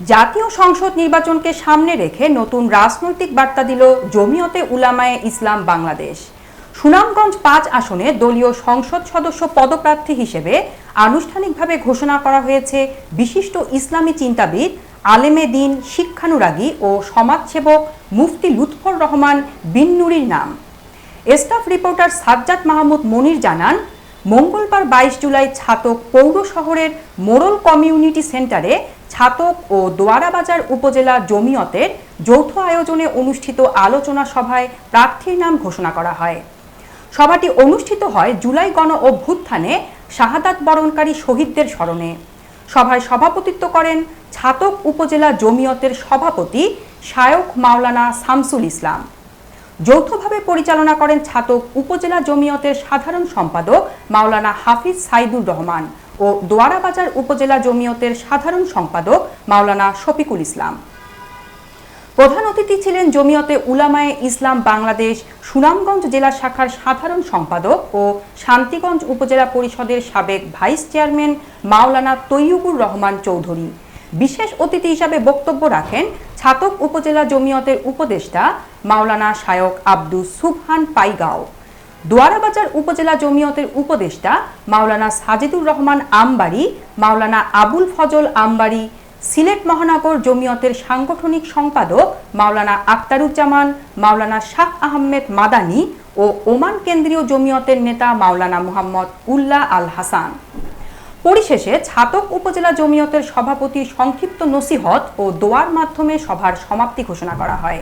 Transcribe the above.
জাতীয় সংসদ নির্বাচনকে সামনে রেখে নতুন রাজনৈতিক বার্তা দিল জমিয়তে উলামায়ে ইসলাম বাংলাদেশ। সুনামগঞ্জ পাঁচ আসনে দলীয় সংসদ সদস্য পদপ্রার্থী হিসেবে আনুষ্ঠানিকভাবে ঘোষণা করা হয়েছে বিশিষ্ট ইসলামী চিন্তাবিদ আলেমে দিন শিক্ষানুরাগী ও সমাজসেবক মুফতি লুৎফর রহমান বিন্নুরির নাম। স্টাফ রিপোর্টার সাজ্জাদ মাহমুদ মনির জানান মঙ্গলবার বাইশ জুলাই ছাতক পৌর শহরের মোড়ল কমিউনিটি সেন্টারে ছাতক ও দোয়ারাবাজার উপজেলা জমিয়তের যৌথ আয়োজনে অনুষ্ঠিত আলোচনা সভায় প্রার্থীর নাম ঘোষণা করা হয়। সভাটি অনুষ্ঠিত হয় জুলাই গণ অভ্যুত্থানে শাহাদাত বরণকারী শহীদদের স্মরণে। সভায় সভাপতিত্ব করেন ছাতক উপজেলা জমিয়তের সভাপতি শায়ক মাওলানা শামসুল ইসলাম। যৌথভাবে পরিচালনা করেন ছাতক উপজেলা জমিয়তের সাধারণ সম্পাদক মাওলানা হাফিজ সাইদুর রহমান ও দোয়ারাবাজার উপজেলা জমিয়তের সাধারণ সম্পাদক মাওলানা শফিকুল ইসলাম। প্রধান অতিথি ছিলেন জমিয়তে উলামায়ে ইসলাম বাংলাদেশ সুনামগঞ্জ জেলা শাখার সাধারণ সম্পাদক ও শান্তিগঞ্জ উপজেলা পরিষদের সাবেক ভাইস চেয়ারম্যান মাওলানা তৈয়বুর রহমান চৌধুরী। বিশেষ অতিথি হিসাবে বক্তব্য রাখেন ছাতক উপজেলা জমিয়তের উপদেষ্টা মাওলানা শায়ক আব্দুস সুবহান পাইগাঁও। দোয়ারাবাজার উপজেলা জমিয়তের উপদেষ্টা মাওলানা সাজিদুর রহমান আমবাড়ি, মাওলানা আবুল ফজল আমবাড়ি, সিলেট মহানগর জমিয়তের সাংগঠনিক সম্পাদক মাওলানা আক্তারুজ্জামান মাওলানা শাহ আহমেদ মাদানি ও ওমান কেন্দ্রীয় জমিয়তের নেতা মাওলানা মোহাম্মদ উল্লাহ আল হাসান। পরিশেষে ছাতক উপজেলা জমিয়তের সভাপতি সংক্ষিপ্ত নসিহত ও দোয়ার মাধ্যমে সভার সমাপ্তি ঘোষণা করা হয়।